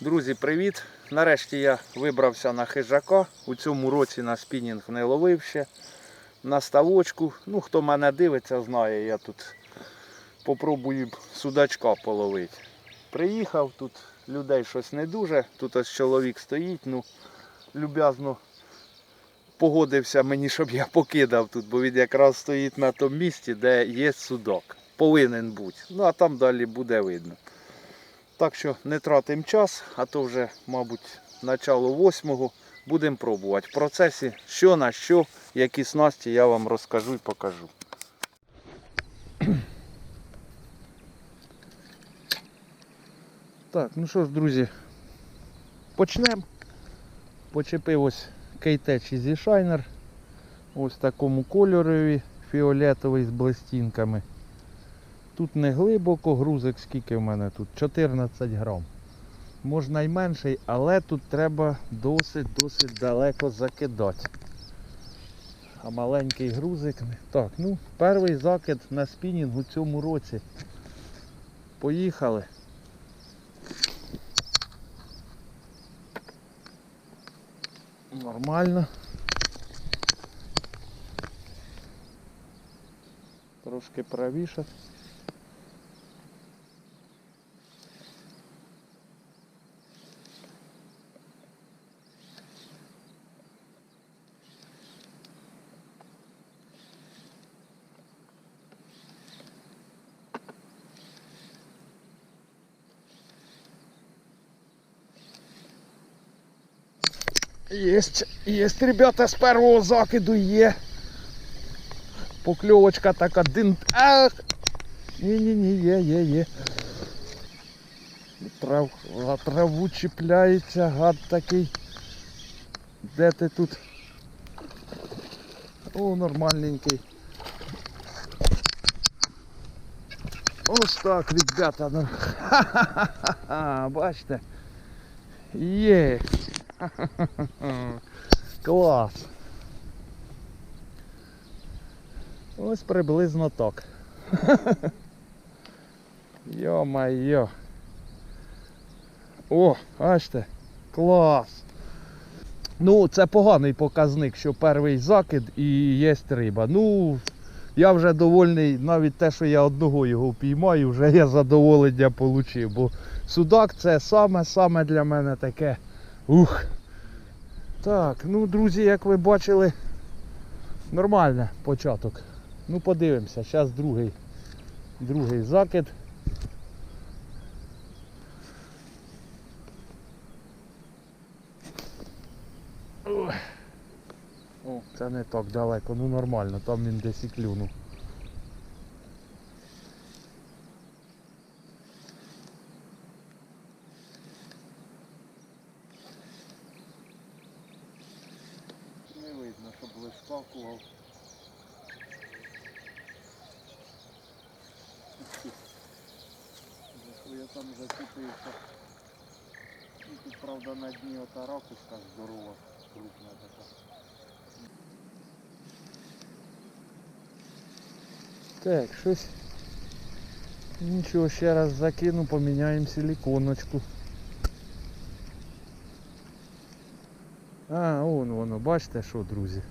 Друзі, привіт! Нарешті я вибрався на хижака. У цьому році на спінінг не ловив ще. На ставочку. Ну, хто мене дивиться, знає, я тут попробую судачка половити. Приїхав, тут людей щось не дуже. Тут ось чоловік стоїть, ну, люб'язно погодився мені, щоб я покидав тут, бо він якраз стоїть на тому місці, де є судак. Повинен бути. Ну а там далі буде видно. Так що не тратимо час, а то вже, мабуть, начало восьмого. Будемо пробувати. В процесі що на що, які снасті я вам розкажу і покажу. Так, ну що ж, друзі, почнемо. Почепив ось кейтеч Easy Shiner. Ось такому кольорові, фіолетовий з блистінками. Тут не глибоко, грузик скільки в мене тут? 14 грам. Можна й менший, але тут треба досить-досить далеко закидати. А маленький грузик. Так, ну, перший закид на спінінг у цьому році. Поїхали. Нормально. Трошки правіше. Есть, есть, ребята, з першого закиду є. Покльовочка так один. Ах! Ні-ні-ні, є, є, є. Трав, за траву чіпляється, гад такий. Де ти тут? О, нормальненький. Ось так, ребята. Ну. Ха-ха-ха-ха, бачите? Є. Клас. Ось приблизно так. Йо-майо. О, бачите, клас. Ну, це поганий показник, що перший закид і є риба. Ну, я вже довольний, навіть те, що я одного його впіймаю, вже я задоволення отримав. Бо судак це саме-саме для мене таке. Ух. Так, ну, друзі, як ви бачили, нормальний початок. Ну, подивимося, зараз другий, другий закид. О, це не так далеко, ну нормально, там він десь і клюнув. За я там зацепився. Ну, тут, правда, на дні ота ракушка здорова, крупна така. Так, щось. Нічого, ще раз закину, поміняємо силіконочку. А, вон воно, бачите що, друзі.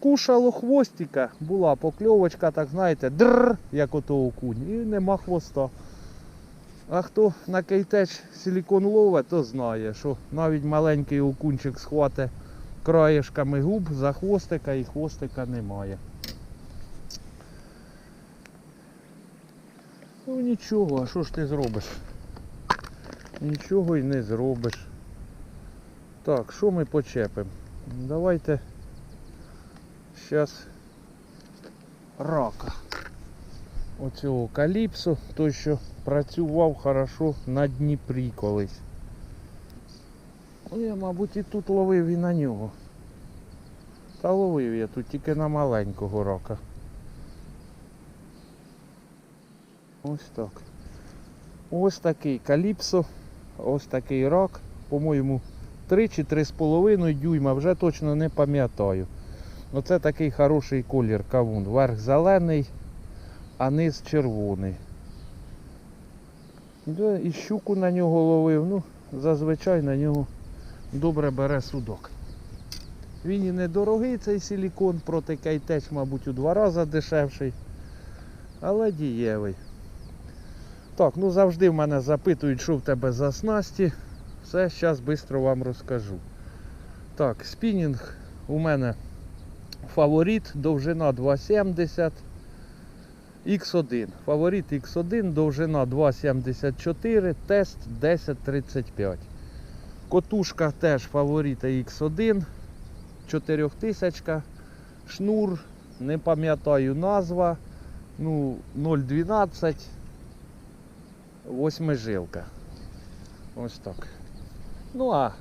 Скушало хвостика, була покльовочка, так знаєте, дрррр, як ото окунь, і нема хвоста. А хто на кейтеч силікон ловить, то знає, що навіть маленький окунчик схвате краєшками губ за хвостика і хвостика немає. Ну нічого, а що ж ти зробиш? Нічого й не зробиш. Так, що ми почепимо? Давайте зараз рака. Оцього каліпсу, той що працював хорошо на Дніпрі колись. Ну я, мабуть, і тут ловив і на нього. Та ловив я тут тільки на маленького рака. Ось так. Ось такий каліпсо, ось такий рак, по-моєму, 3 чи 3,5 дюйма, вже точно не пам'ятаю. Оце такий хороший колір кавун. Верх зелений, а низ червоний. І щуку на нього ловив. Ну, зазвичай на нього добре бере судок. Він і недорогий цей силікон, проти кейтеч, мабуть, у два рази дешевший. Але дієвий. Так, ну завжди в мене запитують, що в тебе за снасті. Все, зараз швидко вам розкажу. Так, спінінг у мене фаворит, довжина 2,70. X1. Фаворит X1, довжина 2,74, тест 10,35. Котушка теж фаворита X1, 4000, шнур, не пам'ятаю назва, ну 0,12, восьмижилка. Ось так. Ну а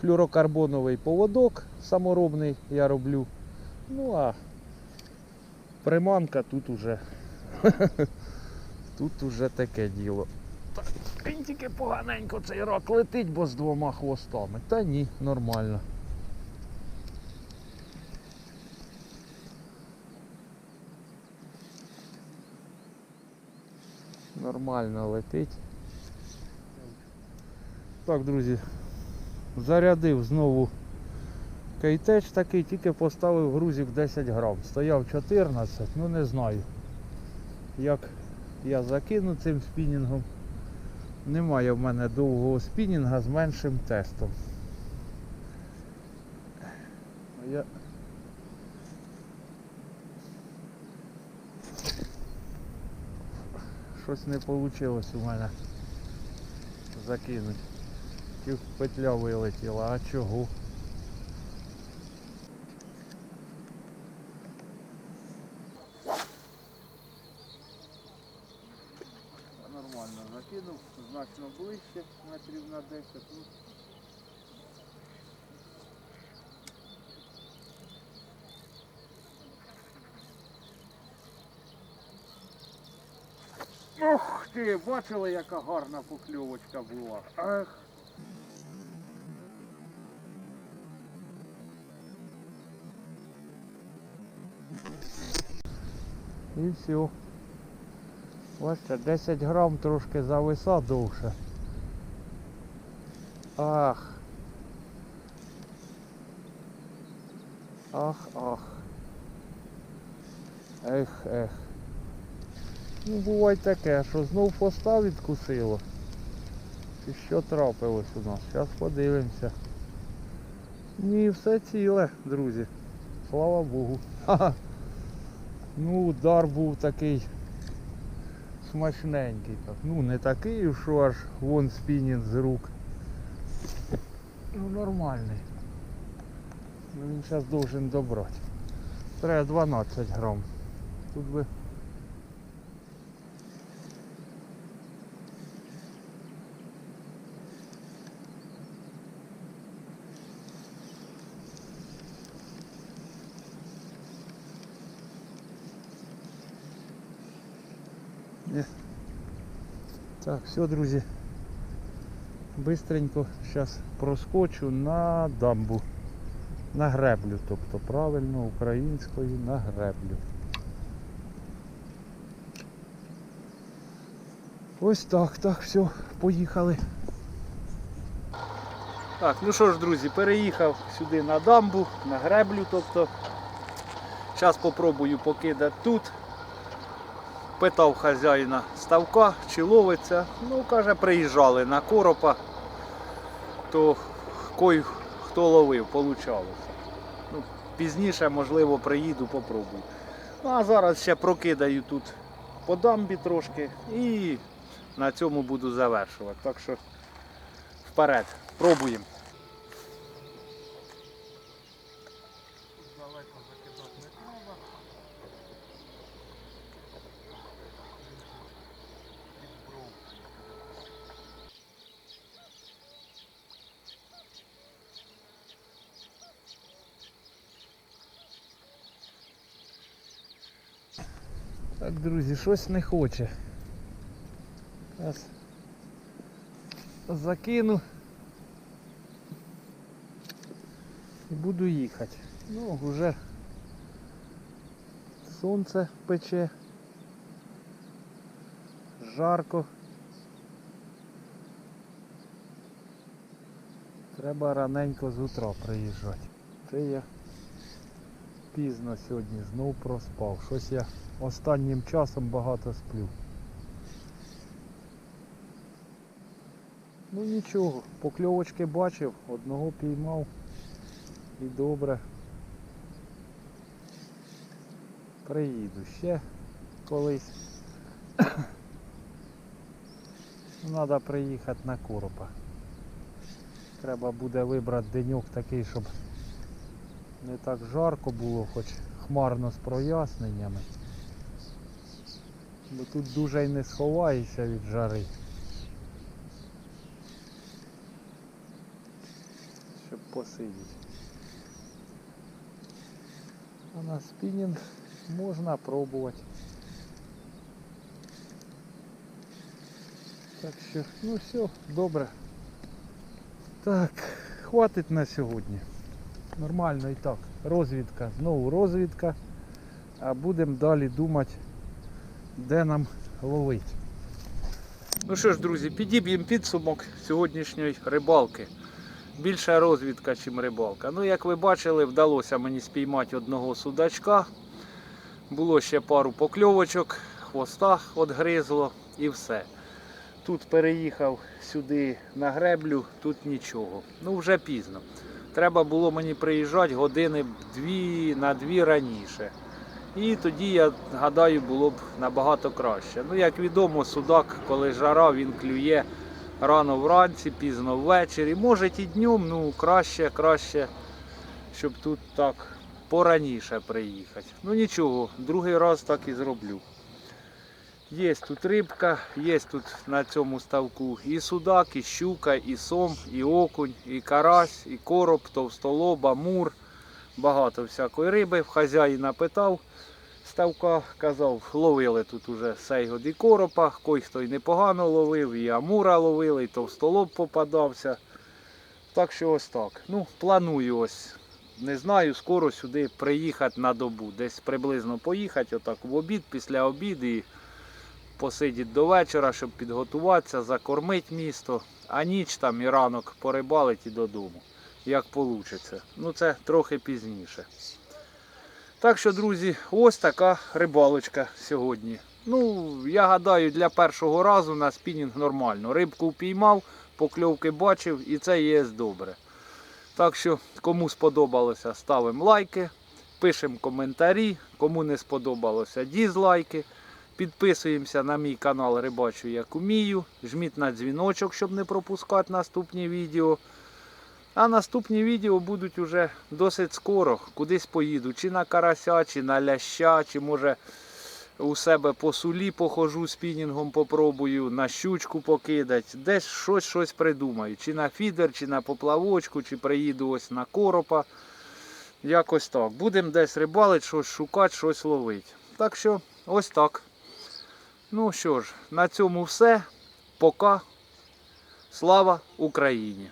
флюрокарбоновий поводок саморобний я роблю. Ну а приманка тут уже Тут уже таке діло. Він тільки поганенько цей рак летить, бо з двома хвостами. Та ні, нормально. Нормально летить. Так, друзі, зарядив знову кейтеч такий, тільки поставив грузик 10 грам. Стояв 14, ну не знаю як я закину цим спінінгом. Немає в мене довгого спінінга з меншим тестом. Я... Щось не вийшло у мене закинути. Петля вилетіла, а чого? Нормально закинув, значно ближче, метрів на 10. Ну, Ох ти, бачили, яка гарна покльовочка була. Ах. І все. Бачите, 10 грам трошки зависа довше. Ах. Ах, ах. Ех, ех. Ну буває таке, що знов поста відкусило. І що трапилось у нас? Зараз подивимося. Ні, все ціле, друзі. Слава Богу. Ха-ха. Ну, удар був такий смачненький. Так. Ну не такий, що аж вон спінінг з рук. Ну нормальний. Ну він зараз должен добрати. Треба 12 грам. Тут би. Ні. Так, все, друзі. Бистренько зараз проскочу на дамбу. На греблю, тобто правильно українською на греблю. Ось так, так, все, поїхали. Так, ну що ж, друзі, переїхав сюди на дамбу, на греблю, тобто. Зараз попробую покидати тут. Питав хазяїна ставка, чи ловиться. Ну, каже, приїжджали на коропа, то кой хто ловив, получалося. Ну, пізніше, можливо, приїду, попробую. Ну, а зараз ще прокидаю тут по дамбі трошки і на цьому буду завершувати. Так що вперед, пробуємо. Так, друзі, щось не хоче. Зараз закину і буду їхати. Ну, вже сонце пече, жарко. Треба раненько з утра приїжджати. Це я пізно сьогодні знов проспав. Щось я останнім часом багато сплю. Ну нічого, покльовочки бачив, одного піймав і добре. Приїду ще колись. Треба приїхати на коропа. Треба буде вибрати деньок такий, щоб не так жарко було, хоч хмарно з проясненнями. Бо тут дуже й не сховаєшся від жари. Щоб посидіти. А на спінінг можна пробувати. Так що, ну все, добре. Так, хватить на сьогодні. Нормально і так. Розвідка, знову розвідка. А будемо далі думати, де нам ловити. Ну що ж, друзі, підіб'ємо підсумок сьогоднішньої рибалки. Більша розвідка, ніж рибалка. Ну, як ви бачили, вдалося мені спіймати одного судачка. Було ще пару покльовочок, хвоста відгризло і все. Тут переїхав сюди на греблю, тут нічого. Ну вже пізно. Треба було мені приїжджати години дві на дві раніше. І тоді, я гадаю, було б набагато краще. Ну, як відомо, судак, коли жара, він клює рано вранці, пізно ввечері. Може і днем, ну краще, краще, щоб тут так пораніше приїхати. Ну нічого, другий раз так і зроблю. Є тут рибка, є тут на цьому ставку і судак, і щука, і сом, і окунь, і карась, і короб, товстолоба, мур. Багато всякої риби. Хазяїна питав ставка, казав, ловили тут уже сейгод і коропа, кой хто й непогано ловив, і амура ловили, і товстолоб попадався. Так що ось так. Ну, планую ось. Не знаю, скоро сюди приїхати на добу. Десь приблизно поїхати, отак в обід, після обіду посидіти до вечора, щоб підготуватися, закормити місто, а ніч там і ранок порибалить і додому. Як вийде. Ну це трохи пізніше. Так що, друзі, ось така рибалочка сьогодні. Ну, я гадаю, для першого разу на спінінг нормально. Рибку впіймав, покльовки бачив і це є добре. Так що, кому сподобалося, ставимо лайки, пишемо коментарі. Кому не сподобалося, дізлайки. Підписуємося на мій канал Рибачу як умію. Жміть на дзвіночок, щоб не пропускати наступні відео. А наступні відео будуть уже досить скоро. Кудись поїду. Чи на карася, чи на ляща, чи може у себе по сулі похожу спінінгом попробую, на щучку покидати. Десь щось щось придумаю. Чи на фідер, чи на поплавочку, чи приїду ось на коропа. Якось так. Будемо десь рибалити, щось шукати, щось ловити. Так що ось так. Ну що ж, на цьому все. Пока. Слава Україні!